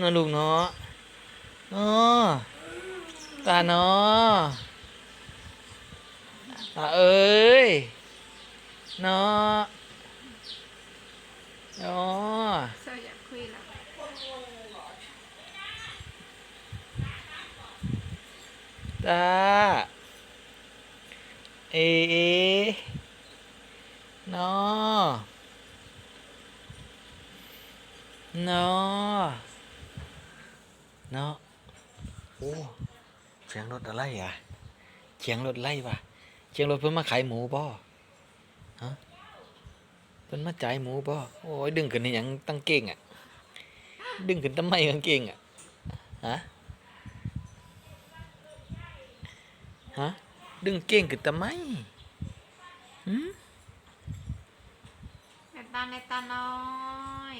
นาะลูกเนาะเนาะตาเนาะตาเอ้ยเนาะเนาะเซอร์อยากคุยแล้วตาเอเอเนาะเนาะ เนาะโอ้เสียงรถอะไรอะเสียงรถไล่ปะเสียงรถเพิ่นมาขายหมูบ่ฮะเพิ่นมาจ่ายหมูบ่โอ้ยดึงขึ้นนี่หยังตั้งเก่งอะ ดึงขึ้นทำไมกางเก่งอะฮะฮะดึงเก่งขึ้นทำไมหืมในตาในตาน้อย